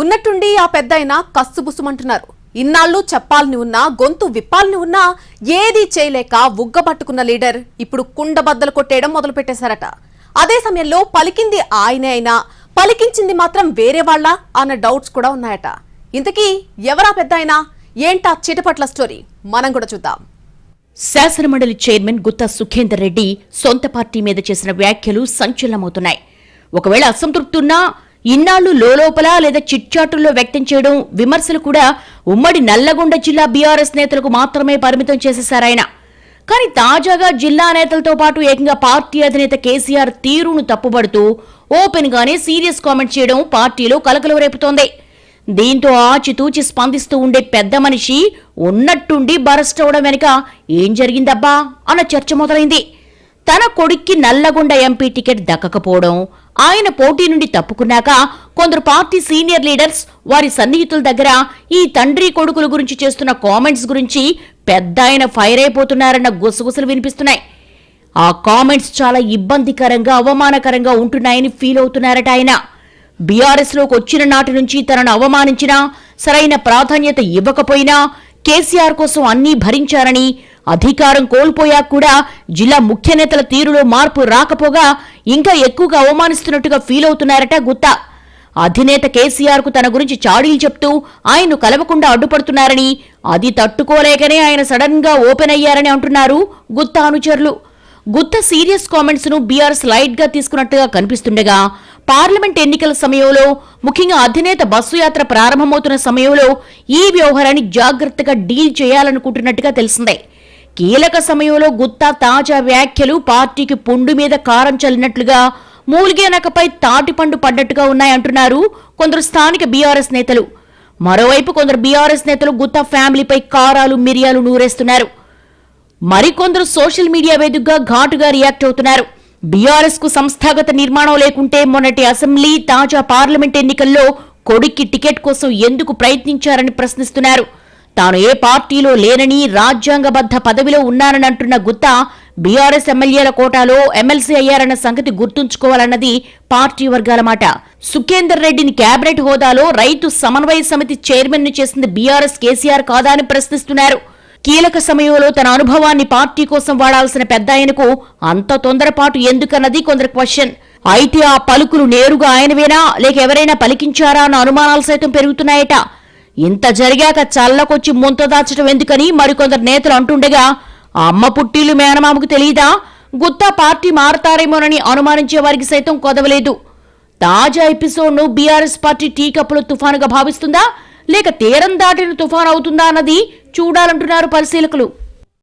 ఉన్నట్టుండి ఆ పెద్దాయన కస్సుబుసుమంటున్నారు. ఇన్నాళ్ళు చెప్పాలని ఉన్నా గొంతు విప్పాలని ఉన్నా ఏదీ చేయలేక ఉగ్గబట్టుకున్న లీడర్ ఇప్పుడు కుండబద్దలు కొట్టేయడం మొదలుపెట్టేశారట. అదే సమయంలో పలికింది ఆయనే అయినా పలికించింది మాత్రం వేరే వాళ్ళ అన్న డౌట్స్ కూడా ఉన్నాయట. ఇంతకీ ఎవరా పెద్దాయన? ఏంటా చిటపట్ల స్టోరీ? మనం కూడా చూద్దాం. శాసనమండలి చైర్మన్ గుత్తా సుఖేందర్ రెడ్డి సొంత పార్టీ మీద చేసిన వ్యాఖ్యలు సంచలనమవుతున్నాయి. ఒకవేళ అసంతృప్తి ఉన్నా ఇన్నాళ్ళు లోలోపల లేదా చిట్చాటుల్లో వ్యక్తం చేయడం విమర్శలు కూడా ఉమ్మడి నల్లగొండ జిల్లా బీఆర్ఎస్ నేతలకు మాత్రమే పరిమితం చేసేశారాయన కానీ తాజాగా జిల్లా నేతలతో పాటు ఏకంగా పార్టీ అధినేత కేసీఆర్ తీరును తప్పుబడుతూ ఓపెన్ గానే సీరియస్ కామెంట్ చేయడం పార్టీలో కలకలం రేపుతోంది. దీంతో ఆచితూచి స్పందిస్తూ ఉండే పెద్ద మనిషి ఉన్నట్టుండి బరస్ట్ అవడం వెనుక ఏం జరిగిందబ్బా? అన్న చర్చ మొదలైంది. తన కొడుక్కి నల్లగొండ ఎంపీ టికెట్ దక్కకపోవడం ఆయన పోటీ నుండి తప్పుకున్నాక కొందరు పార్టీ సీనియర్ లీడర్స్ వారి సన్నిహితుల దగ్గర ఈ తండ్రి కొడుకుల గురించి చేస్తున్న కామెంట్స్ గురించి పెద్ద ఆయన ఫైర్ అయిపోతున్నారన్న గుసగుసలు వినిపిస్తున్నాయి. ఆ కామెంట్స్ చాలా ఇబ్బందికరంగా అవమానకరంగా ఉంటున్నాయని ఫీల్ అవుతున్నారట ఆయన. బీఆర్ఎస్లోకి వచ్చిన నాటి నుంచి తనను అవమానించినా సరైన ప్రాధాన్యత ఇవ్వకపోయినా కేసీఆర్ కోసం అన్నీ భరించారని అధికారం కోల్పోయాక కూడా జిల్లా ముఖ్య నేతల తీరులో మార్పు రాకపోగా ఇంకా ఎక్కువగా అవమానిస్తున్నట్టుగా ఫీల్ అవుతున్నారట గుత్తా. అధినేత కేసీఆర్కు తన గురించి చాడీలు చెప్తూ ఆయన్ను కలవకుండా అడ్డుపడుతున్నారని అది తట్టుకోలేకనే ఆయన సడన్గా ఓపెన్ అయ్యారని అంటున్నారు గుత్తా అనుచరులు. గుత్త సీరియస్ కామెంట్స్ను బీఆర్ఎస్ లైట్గా తీసుకున్నట్టుగా కనిపిస్తుండగా పార్లమెంట్ ఎన్నికల సమయంలో ముఖ్యంగా అధినేత బస్సు యాత్ర ప్రారంభమవుతున్న సమయంలో ఈ వ్యవహారాన్ని జాగ్రత్తగా డీల్ చేయాలనుకుంటున్నట్టుగా తెలిసిందే. కీలక సమయంలో గుత్తా తాజా వ్యాఖ్యలు పార్టీకి పుండు మీద కారం చల్లినట్లుగా మూలిగేనకపై తాటిపండు పడ్డట్టుగా ఉన్నాయంటున్నారు కొందరు స్థానిక బీఆర్ఎస్ నేతలు. మరోవైపు కొందరు బీఆర్ఎస్ నేతలు గుత్తా ఫ్యామిలీపై కారాలు మిరియాలు నూరేస్తున్నారు. మరికొందరు సోషల్ మీడియా వేదికగా ఘాటుగా రియాక్ట్ అవుతున్నారు. బీఆర్ఎస్కు సంస్థాగత నిర్మాణం లేకుంటే మొన్నటి అసెంబ్లీ తాజా పార్లమెంట్ ఎన్నికల్లో కొడుక్కి టికెట్ కోసం ఎందుకు ప్రయత్నించారని ప్రశ్నిస్తున్నారు. తాను ఏ పార్టీలో లేనని రాజ్యాంగబద్ధ పదవిలో ఉన్నాననంటున్న గుత్తా బీఆర్ఎస్ ఎమ్మెల్యేల కోటాలో ఎమ్మెల్సీ అయ్యారన్న సంగతి గుర్తుంచుకోవాలన్నది పార్టీ వర్గాల మాట. సుఖేందర్ రెడ్డిని కేబినెట్ హోదాలో రైతు సమన్వయ సమితి చైర్మన్ను చేసింది బీఆర్ఎస్ కేసీఆర్ కాదా అని ప్రశ్నిస్తున్నారు. కీలక సమయంలో తన అనుభవాన్ని పార్టీ కోసం వాడాల్సిన పెద్ద ఆయనకు అంత తొందరపాటు ఎందుకన్నది కొందరు క్వశ్చన్. అయితే ఆ పలుకులు నేరుగా ఆయనవేనా? లేక ఎవరైనా పలికించారా? అన్న అనుమానాలు సైతం పెరుగుతున్నాయట. ఇంత జరిగాక చల్లకొచ్చి ముంత దాచడం ఎందుకని మరికొందరు నేతలు అంటుండగా అమ్మ పుట్టిలు మేనమామకు తెలియదా గుత్తా పార్టీ మారతారేమోనని అనుమానించే వారికి సైతం కొదవలేదు. తాజా ఎపిసోడ్ను బీఆర్ఎస్ పార్టీ టీ కప్పుల తుఫానుగా భావిస్తుందా? లేక తీరం దాటిన తుఫాన్ అవుతుందా అన్నది చూడాలంటున్నారు పరిశీలకులు.